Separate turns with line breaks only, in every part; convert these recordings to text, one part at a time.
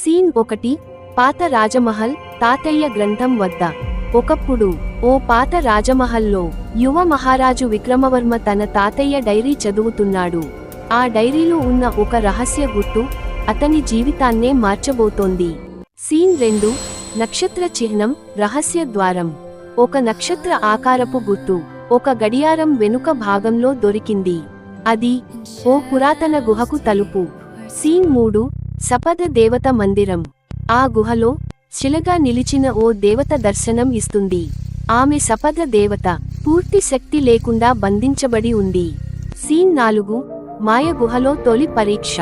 Scene ఒకటి పాత రాజమహల్ తాతయ్య గ్రంథం వద్ద. ఒకప్పుడు ఓ పాత రాజమహల్లో యువ మహారాజు విక్రమవర్మ తన తాతయ్య డైరీ చదువుతున్నాడు. ఆ డైరీలో ఉన్న ఒక రహస్య గుట్టు అతని జీవితాన్నే మార్చబోతోంది. సీన్ రెండు నక్షత్ర చిహ్నం రహస్య ద్వారం. ఒక నక్షత్ర ఆకారపు గుర్తు ఒక గడియారం వెనుక భాగంలో దొరికింది. అది ఓ పురాతన గుహకు తలుపు. సీన్ మూడు సపద దేవత మందిరం. ఆ గుహలో శిలగా నిలిచిన ఓ దేవత దర్శనం ఇస్తుంది. ఆమె సపద దేవత పూర్తి శక్తి లేకుండా బంధించబడి ఉంది. సీన్ నాలుగు మాయ గుహలో తొలి పరీక్ష.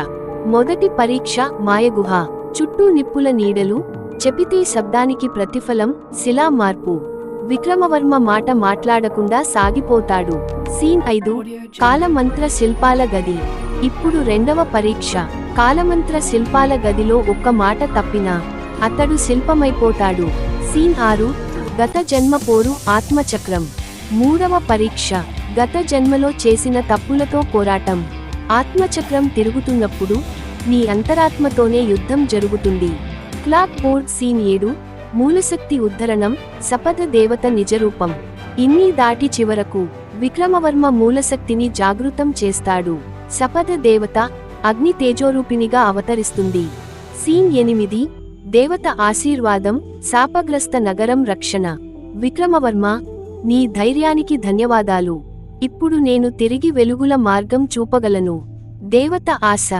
మొదటి పరీక్ష మాయగుహ చుట్టూ నిప్పుల నీడలు చెపితే శబ్దానికి ప్రతిఫలం శిలా మార్పు. విక్రమవర్మ మాట మాట్లాడకుండా సాగిపోతాడు. సీన్ ఐదు కాలమంత్ర శిల్పాల గది. ఇప్పుడు రెండవ పరీక్ష. కాలమంత్ర శిల్పాల గదిలో ఒక్క మాట తప్పినా అతడు శిల్పమైపోతాడు. సీన్ ఆరు గత జన్మ పోరు ఆత్మచక్రం. మూడవ పరీక్ష గత జన్మలో చేసిన తప్పులతో పోరాటం. ఆత్మచక్రం తిరుగుతున్నప్పుడు నీ అంతరాత్మతోనే యుద్ధం జరుగుతుంది. క్లాక్ బోర్డ్ సీన్ ఏడు మూలశక్తి ఉద్ధరణం సపద దేవత నిజరూపం. ఇన్ని దాటి చివరకు విక్రమవర్మ మూలశక్తిని జాగృతం చేస్తాడు. సపద దేవత అగ్ని తేజోరూపిణిగా అవతరిస్తుంది. సీన్ ఎనిమిది. దేవత ఆశీర్వాదం శాపగ్రస్త నగరం రక్షణ. విక్రమవర్మ నీ ధైర్యానికి ధన్యవాదాలు. ఇప్పుడు నేను తిరిగి వెలుగుల మార్గం చూపగలను. దేవత ఆశ.